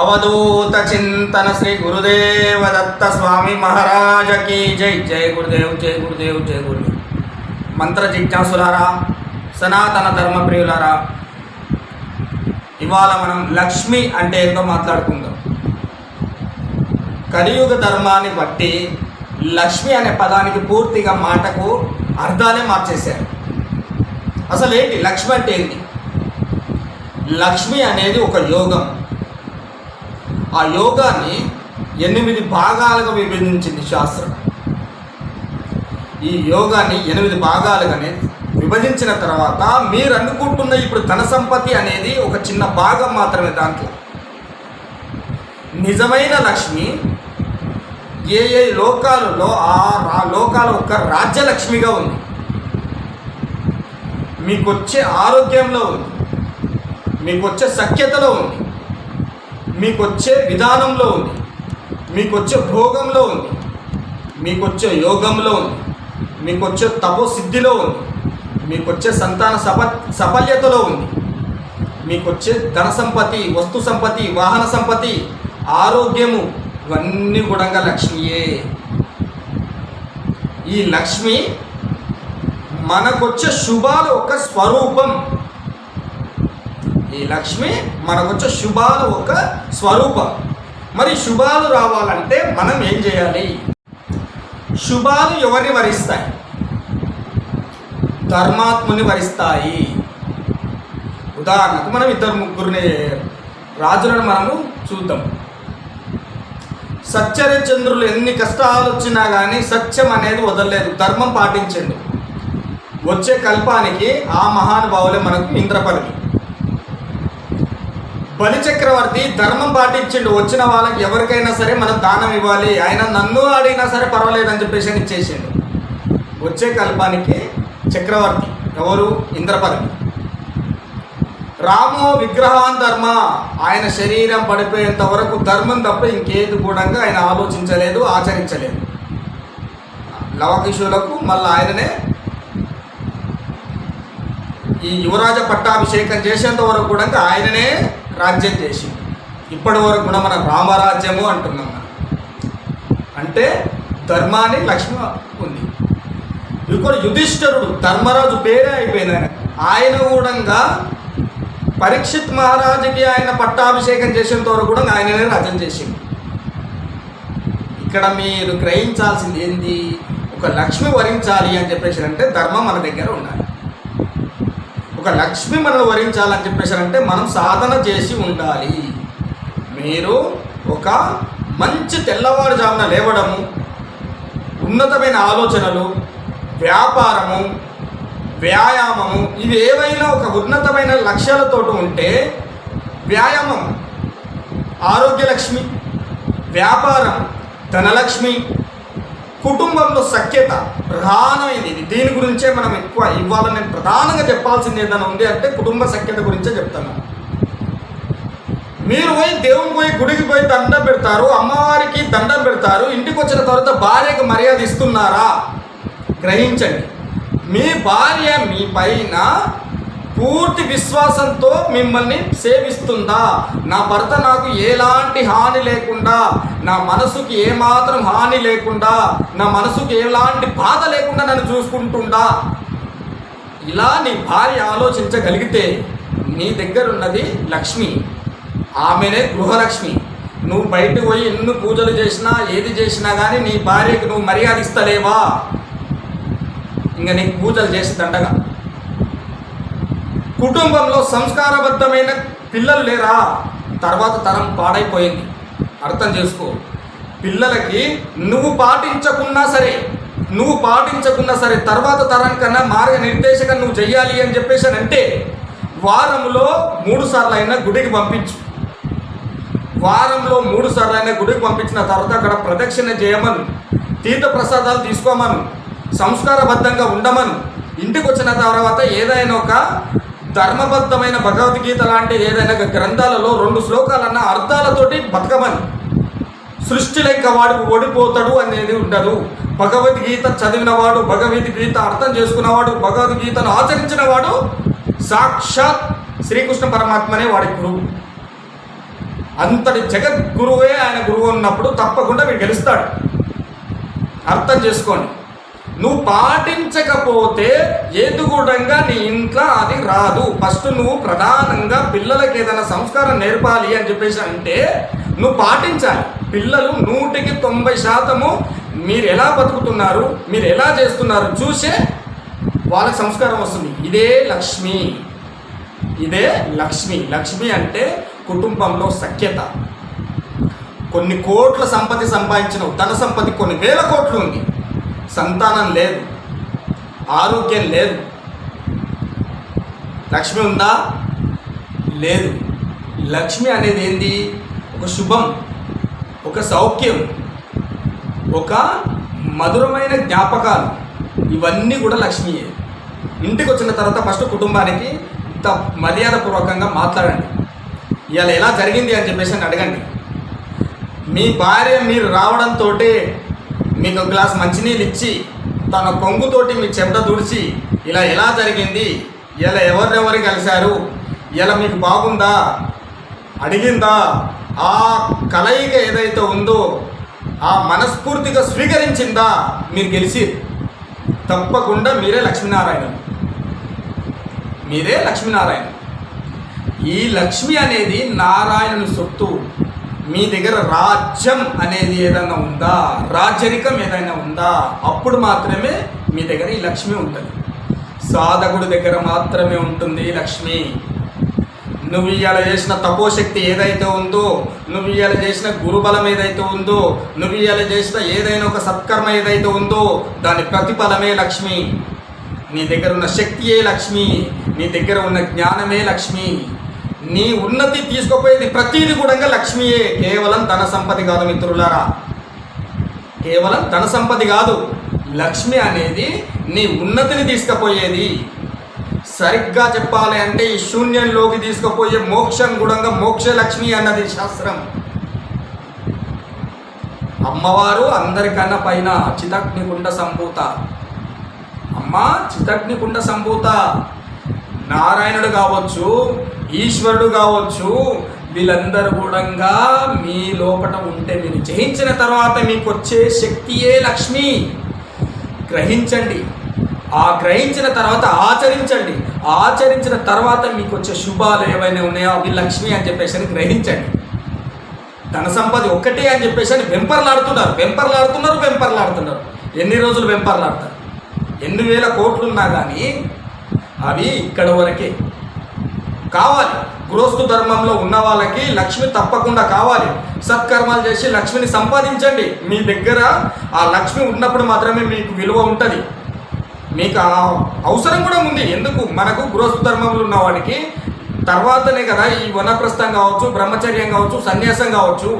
అవధూత చింతన శ్రీ గురుదేవ దత్త స్వామి మహారాజ కీ జై. జై గురుదేవ్ జై గురుదేవ్ జై గురుదేవ్. మంత్ర జిజ్ఞాసులారా సనాతన ధర్మ ప్రియులారా ఇవాళ మనం లక్ష్మి అంటే ఏందో మాట్లాడుకుందాం. కలియుగ ధర్మాన్ని బట్టి లక్ష్మి అనే పదానికి పూర్తిగా మాటకు అర్థాలే మార్చేశారు. అసలు ఏంటి లక్ష్మి అంటే ఏంటి? లక్ష్మి అనేది ఒక యోగం. ఆ యోగాన్ని ఎనిమిది భాగాలుగా విభజించింది శాస్త్రం. ఈ యోగాన్ని ఎనిమిది భాగాలుగానే విభజించిన తర్వాత మీరు అనుకుంటున్న ఇప్పుడు ధన సంపత్తి అనేది ఒక చిన్న భాగం మాత్రమే దాంట్లో. నిజమైన లక్ష్మి ఏ ఏ లోకాలలో ఆ లోకాల ఒక రాజ్యలక్ష్మిగా ఉంది. మీకు వచ్చే ఆరోగ్యంలో ఉంది. మీకు వచ్చే సఖ్యతలో ఉంది. మీకు వచ్చే విధానంలో ఉంది. మీకు వచ్చే భోగంలో ఉంది. మీకు వచ్చే యోగంలో ఉంది. మీకు వచ్చే తపోసిద్ధిలో ఉంది. మీకు వచ్చే సంతాన సప సఫల్యతలో ఉంది. మీకు వచ్చే ధన సంపత్తి వస్తు సంపత్తి వాహన సంపత్తి ఆరోగ్యము ఇవన్నీ కూడా లక్ష్మియే. ఈ లక్ష్మి మనకొచ్చే శుభాల ఒక స్వరూపం. ఈ లక్ష్మి మనకొచ్చే శుభాల ఒక స్వరూపం. మరి శుభాలు రావాలంటే మనం ఏం చేయాలి? శుభాలు ఎవరిని వరిస్తాయి? ధర్మాత్ముని వరిస్తాయి. ఉదాహరణకు మనం ఇద్దరు ముగ్గురిని రాజులను మనము చూద్దాం. సత్యరచంద్రులు ఎన్ని కష్టాలు వచ్చినా కానీ సత్యం అనేది వదలలేదు. ధర్మం పాటించండి. వచ్చే కల్పానికి ఆ మహానుభావులే మనకు ఇంద్రపదవి. బలి చక్రవర్తి ధర్మం పాటించిండు. వచ్చిన వాళ్ళకి ఎవరికైనా సరే మనం దానం ఇవ్వాలి. ఆయన నన్ను అడిగినా సరే పర్వాలేదని చెప్పేసి అని ఇచ్చేసిండు. వచ్చే కల్పానికి చక్రవర్తి ఎవరు? ఇంద్రపదవి. రామో విగ్రహాన్ ధర్మ. ఆయన శరీరం పడిపోయేంత వరకు ధర్మం తప్ప ఇంకేది కూడా ఆయన ఆలోచించలేదు ఆచరించలేదు. లవకిషులకు మళ్ళీ ఆయననే ఈ యువరాజ పట్టాభిషేకం చేసేంత వరకు కూడా ఆయననే రాజ్యం చేసి ఇప్పటి వరకు కూడా మన రామరాజ్యము అంటున్నాం మనం. అంటే ధర్మాన్ని లక్ష్మి ఉంది. ఇంకోటి యుధిష్ఠరుడు ధర్మరాజు పేరే అయిపోయింది ఆయన. ఆయన కూడా పరీక్షిత్ మహారాజుకి ఆయన పట్టాభిషేకం చేసేంత వరకు కూడా ఆయననే రాజ్యం చేసింది ఇక్కడ మీరు గ్రహించాల్సింది ఏంది? ఒక లక్ష్మి వరించాలి అని చెప్పేసి అంటే ధర్మం మన దగ్గర ఉండాలి. ఒక లక్ష్మి మనల్ని వరించాలని చెప్పేసారంటే మనం సాధన చేసి ఉండాలి. మీరు ఒక మంచి తెల్లవారుజామున లేవడము ఉన్నతమైన ఆలోచనలు వ్యాపారము వ్యాయామము ఇవి ఏవైనా ఒక ఉన్నతమైన లక్ష్యాలతో ఉంటే వ్యాయామం ఆరోగ్యలక్ష్మి వ్యాపారం ధనలక్ష్మి కుటుంబంలో సఖ్యత ప్రధానమైనది ఇది దీని గురించే మనం ఎక్కువ ఇవాళ నేను ప్రధానంగా చెప్పాల్సింది ఏదైనా ఉంది అంటే కుటుంబ సఖ్యత గురించే చెప్తాను మీరు పోయి దేవుని పోయి గుడికి పోయి దండం పెడతారు అమ్మవారికి దండం పెడతారు ఇంటికి వచ్చిన తర్వాత భార్యకు మర్యాద ఇస్తున్నారా? గ్రహించండి. మీ భార్య మీ పైన పూర్తి విశ్వాసంతో మిమ్మల్ని సేవిస్తుందా? నా భర్త నాకు ఎలాంటి హాని లేకుండా నా మనసుకి ఏమాత్రం హాని లేకుండా నా మనసుకి ఎలాంటి బాధ లేకుండా నన్ను చూసుకుంటుందా? ఇలా నీ భార్య ఆలోచించగలిగితే నీ దగ్గర ఉన్నది లక్ష్మి. ఆమెనే గృహలక్ష్మి. నువ్వు బయటకు పోయి ఎన్ని పూజలు చేసినా ఏది చేసినా కానీ నీ భార్యకు నువ్వు మర్యాద ఇస్తలేవా ఇంకా నీకు పూజలు చేసి దండగా. కుటుంబంలో సంస్కారబద్ధమైన పిల్లలు లేరా? తర్వాత తరం పాడైపోయింది. అర్థం చేసుకో. పిల్లలకి నువ్వు పాటించకున్నా సరే నువ్వు పాటించకున్నా సరే తర్వాత తరానికన్నా మార్గ నిర్దేశకం నువ్వు చెయ్యాలి అని చెప్పేసి అని అంటే వారంలో మూడు సార్లు అయినా గుడికి పంపించు. వారంలో మూడు సార్లు అయినా గుడికి పంపించిన తర్వాత అక్కడ ప్రదక్షిణ చేయమను. తీర్థ ప్రసాదాలు తీసుకోమను. సంస్కారబద్ధంగా ఉండమను. ఇంటికి వచ్చిన తర్వాత ఏదైనా ఒక ధర్మబద్ధమైన భగవద్గీత లాంటి ఏదైనా గ్రంథాలలో రెండు శ్లోకాలన్న అర్థాలతోటి బతకమని. సృష్టి లెక్క వాడు ఓడిపోతాడు అనేది ఉండదు. భగవద్గీత చదివినవాడు భగవద్గీత అర్థం చేసుకున్నవాడు భగవద్గీతను ఆచరించిన వాడు సాక్షాత్ శ్రీకృష్ణ పరమాత్మనే వాడి గురువు. అంతటి జగద్గురువే ఆయన గురువు ఉన్నప్పుడు తప్పకుండా వీడు గెలుస్తాడు. అర్థం చేసుకోండి. నువ్వు పాటించకపోతే ఏదుగుడంగా నీ ఇంట్లో అది రాదు. ఫస్ట్ నువ్వు ప్రధానంగా పిల్లలకి ఏదైనా సంస్కారం నేర్పాలి అని చెప్పేసి అంటే నువ్వు పాటించాలి. పిల్లలు నూటికి తొంభై శాతము మీరు ఎలా బతుకుతున్నారు మీరు ఎలా చేస్తున్నారు చూసే వాళ్ళకి సంస్కారం వస్తుంది. ఇదే లక్ష్మి. ఇదే లక్ష్మి. లక్ష్మి అంటే కుటుంబంలో సఖ్యత. కొన్ని కోట్ల సంపత్తి సంపాదించిన ధన సంపత్తి కొన్ని వేల కోట్లు ఉంది. సంతానం లేదు. ఆరోగ్యం లేదు. లక్ష్మి ఉందా? లేదు. లక్ష్మి అనేది ఏంది? ఒక శుభం ఒక సౌఖ్యం ఒక మధురమైన జ్ఞాపకాలు. ఇవన్నీ కూడా లక్ష్మియే. ఇంటికి వచ్చిన తర్వాత ఫస్ట్ కుటుంబానికి ఇంత మర్యాదపూర్వకంగా మాట్లాడండి. ఇవాళ ఎలా జరిగింది అని చెప్పేసి అని అడగండి. మీ భార్య మీరు రావడంతో మీకు గ్లాస్ మంచినీళ్ళు ఇచ్చి తన కొంగుతోటి మీ చెమట తుడిచి ఇలా ఎలా జరిగింది? ఇలా ఎవరెవరు కలిశారు? ఇలా మీకు బాగుందా? అడిగిందా? ఆ కలయిక ఏదైతే ఉందో ఆ మనస్ఫూర్తిగా స్వీకరించిందా? మీరు గెలిచి తప్పకుండా మీరే లక్ష్మీనారాయణ మీరే లక్ష్మీనారాయణ ఈ లక్ష్మి అనేది నారాయణుని సొత్తు. మీ దగ్గర రాజ్యం అనేది ఏదైనా ఉందా? రాజరికం ఏదైనా ఉందా? అప్పుడు మాత్రమే మీ దగ్గర ఈ లక్ష్మి ఉంటుంది. సాధకుడి దగ్గర మాత్రమే ఉంటుంది లక్ష్మి. నువ్వు ఇవాళ చేసిన తపోశక్తి ఏదైతే ఉందో నువ్వు ఇవాళ చేసిన గురుబలం ఏదైతే ఉందో నువ్వు ఇవాళ చేసిన ఏదైనా ఒక సత్కర్మ ఏదైతే ఉందో దాని ప్రతిఫలమే లక్ష్మి. నీ దగ్గర ఉన్న శక్తియే లక్ష్మి. నీ దగ్గర ఉన్న జ్ఞానమే లక్ష్మి. నీ ఉన్నతి తీసుకుపోయేది ప్రతీది కూడా లక్ష్మియే. కేవలం ధన సంపద కాదు మిత్రులారా. కేవలం ధన సంపద కాదు. లక్ష్మి అనేది నీ ఉన్నతిని తీసుకుపోయేది. సరిగ్గా చెప్పాలి అంటే ఈ శూన్యంలోకి తీసుకుపోయే మోక్షం గుణంగా మోక్ష లక్ష్మి అన్నది శాస్త్రం. అమ్మవారు అందరికన్నా పైన చితగ్నికుండ సంభూత. అమ్మ చితగ్నికుండ సంభూత. నారాయణుడు కావచ్చు ఈశ్వరుడు కావచ్చు వీళ్ళందరూ కూడా మీ లోపట ఉంటే మీరు జయించిన తర్వాత మీకు వచ్చే శక్తియే లక్ష్మి. గ్రహించండి. ఆ గ్రహించిన తర్వాత ఆచరించండి. ఆచరించిన తర్వాత మీకు వచ్చే శుభాలు ఏవైనా ఉన్నాయో? అవి లక్ష్మి అని చెప్పేసి అని గ్రహించండి. ధన సంపద ఒక్కటే అని చెప్పేసి అని వెంపర్లాడుతున్నారు. వెంపర్లాడుతున్నారు వెంపర్లాడుతున్నారు. ఎన్ని రోజులు వెంపర్లాడతారు? ఎన్ని వేల కోట్లు ఉన్నా కానీ అవి ఇక్కడ వరకే. కావాలి. గృహస్థు ధర్మంలో ఉన్న వాళ్ళకి లక్ష్మి తప్పకుండా కావాలి. సత్కర్మాలు చేసి లక్ష్మిని సంపాదించండి. మీ దగ్గర ఆ లక్ష్మి ఉన్నప్పుడు మాత్రమే మీకు విలువ ఉంటుంది. మీకు ఆ అవసరం కూడా ఉంది. ఎందుకు? మనకు గృహస్థు ధర్మంలో ఉన్న వాడికి తర్వాతనే కదా ఈ వనప్రస్థం కావచ్చు బ్రహ్మచర్యం కావచ్చు సన్యాసం కావచ్చు.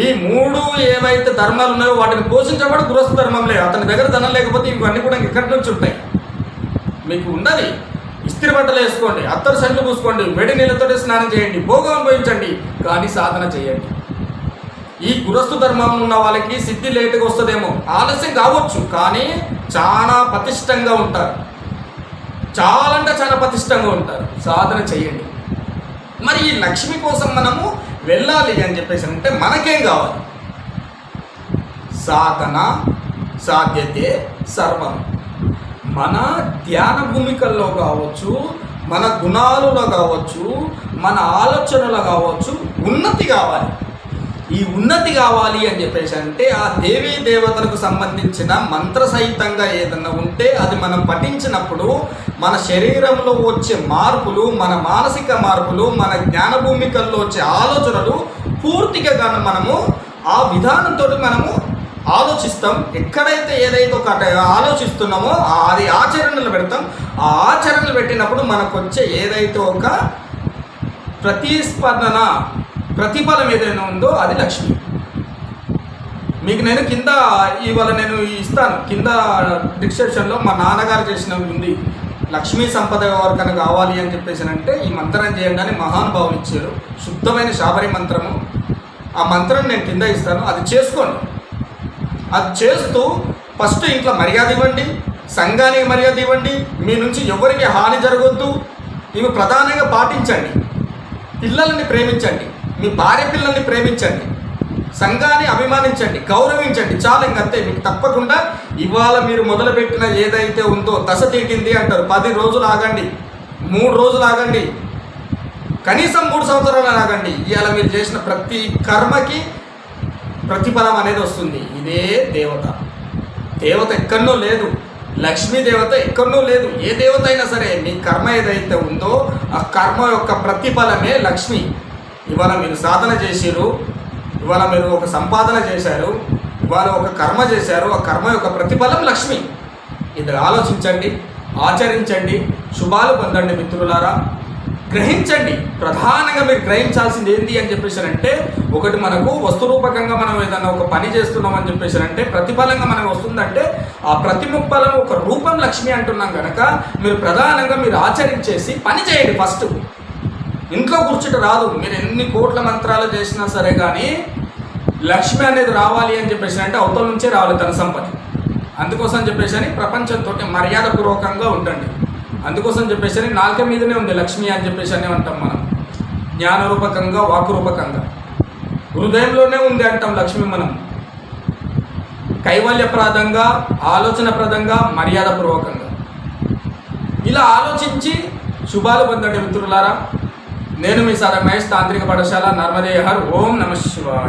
ఈ మూడు ఏవైతే ధర్మాలు ఉన్నాయో వాటిని పోషించబడి గృహస్థ ధర్మంలే. అతని దగ్గర ధనం లేకపోతే ఇవన్నీ కూడా ఇక్కడి నుంచి ఉంటాయి. మీకు ఉన్నది. ఇస్త్రీ బట్టలు వేసుకోండి అత్తరు సండ్లు పూసుకోండి వేడి నీళ్ళతో స్నానం చేయండి భోగం అనుభవించండి కానీ సాధన చేయండి. ఈ గురస్తు ధర్మం ఉన్న వాళ్ళకి సిద్ధి లేటుగా వస్తుందేమో. ఆలస్యం కావచ్చు కానీ చాలా పతిష్టంగా ఉంటారు. చాలా అంటే చాలా పతిష్టంగా ఉంటారు. సాధన చేయండి. మరి ఈ లక్ష్మి కోసం మనము వెళ్ళాలి అని చెప్పేసి అంటే మనకేం కావాలి? సాధన సాధ్యతే సర్వం. మన ధ్యాన భూమికల్లో కావచ్చు మన గుణాలలో కావచ్చు మన ఆలోచనలో కావచ్చు ఉన్నతి కావాలి. ఈ ఉన్నతి కావాలి అని చెప్పేసి అంటే ఆ దేవీ దేవతలకు సంబంధించిన మంత్ర సహితంగా ఏదన్నా ఉంటే అది మనం పఠించినప్పుడు మన శరీరంలో వచ్చే మార్పులు మన మానసిక మార్పులు మన జ్ఞాన భూమికల్లో వచ్చే ఆలోచనలు పూర్తిగా కానీ మనము ఆ విధానంతో మనము ఆలోచిస్తాం. ఎక్కడైతే ఏదైతే ఒక ఆలోచిస్తున్నామో అది ఆచరణలు పెడతాం. ఆ ఆచరణలు పెట్టినప్పుడు మనకు వచ్చే ఏదైతే ఒక ప్రతిస్పందన ప్రతిఫలం ఏదైనా ఉందో అది లక్ష్మి. మీకు నేను కింద ఇవాళ నేను ఇస్తాను. కింద డిస్క్రిప్షన్లో మా నాన్నగారు చేసినవి ఉంది. లక్ష్మీ సంపద ఎవరికైనా కావాలి అని చెప్పేసి అంటే ఈ మంత్రం చేయండి అని మహానుభావులు ఇచ్చారు. శుద్ధమైన శాబరి మంత్రము. ఆ మంత్రం నేను కింద ఇస్తాను. అది చేసుకోండి. అది చేస్తూ ఫస్ట్ ఇంట్లో మర్యాద ఇవ్వండి సంఘానికి మర్యాద ఇవ్వండి మీ నుంచి ఎవరికి హాని జరగొద్దు. ఇవి ప్రధానంగా పాటించండి. పిల్లల్ని ప్రేమించండి మీ భార్య పిల్లల్ని ప్రేమించండి సంఘాన్ని అభిమానించండి గౌరవించండి. చాలు ఇంకంతే మీకు తప్పకుండా ఇవాళ మీరు మొదలుపెట్టిన ఏదైతే ఉందో దశ తీటింది అంటారు. పది రోజులు ఆగండి మూడు రోజులు ఆగండి కనీసం మూడు సంవత్సరాలు ఆగండి. ఇవాళ మీరు చేసిన ప్రతి కర్మకి ప్రతిఫలం అనేది వస్తుంది. ఇదే దేవత. దేవత ఎక్కడో లేదు. లక్ష్మీ దేవత ఎక్కడనో లేదు. ఏ దేవత అయినా సరే మీ కర్మ ఏదైతే ఉందో ఆ కర్మ యొక్క ప్రతిఫలమే లక్ష్మి. ఇవాళ మీరు సాధన చేసిరు ఇవాళ మీరు ఒక సంపాదన చేశారు. ఇవాళ ఒక కర్మ చేశారు. ఆ కర్మ యొక్క ప్రతిఫలం లక్ష్మి. ఇది ఆలోచించండి ఆచరించండి. శుభాలు పొందండి మిత్రులారా. గ్రహించండి. ప్రధానంగా మీరు గ్రహించాల్సింది ఏంటి అని చెప్పేసారంటే ఒకటి మనకు వస్తురూపకంగా మనం ఏదైనా ఒక పని చేస్తున్నాం అని చెప్పేసారంటే ప్రతిఫలంగా మనకు వస్తుందంటే ఆ ప్రతిముప్పలం ఒక రూపం లక్ష్మి అంటున్నాం కనుక మీరు ప్రధానంగా మీరు ఆచరించేసి పని చేయండి ఫస్ట్. ఇంట్లో కూర్చుంటే రాదు. మీరు ఎన్ని కోట్ల మంత్రాలు చేసినా సరే కానీ లక్ష్మి అనేది రావాలి అని చెప్పేసి అంటే అవతల నుంచే రావాలి ధన సంపద. అందుకోసం చెప్పేసి అని ప్రపంచంతో మర్యాదపూర్వకంగా ఉండండి. అందుకోసం చెప్పేసి అని నాలుక మీదనే ఉంది లక్ష్మి అని చెప్పేసి అని అంటాం మనం. జ్ఞానరూపకంగా వాకురూపకంగా. హృదయంలోనే ఉంది అంటాం లక్ష్మి మనం. కైవల్యప్రదంగా ఆలోచనప్రదంగా మర్యాదపూర్వకంగా. ఇలా ఆలోచించి శుభాలు పొందండి మిత్రులారా. నేను మీ సారా మహేష్ తాంత్రిక పాఠశాల నర్మదేహర్. ఓం నమ శివాయ.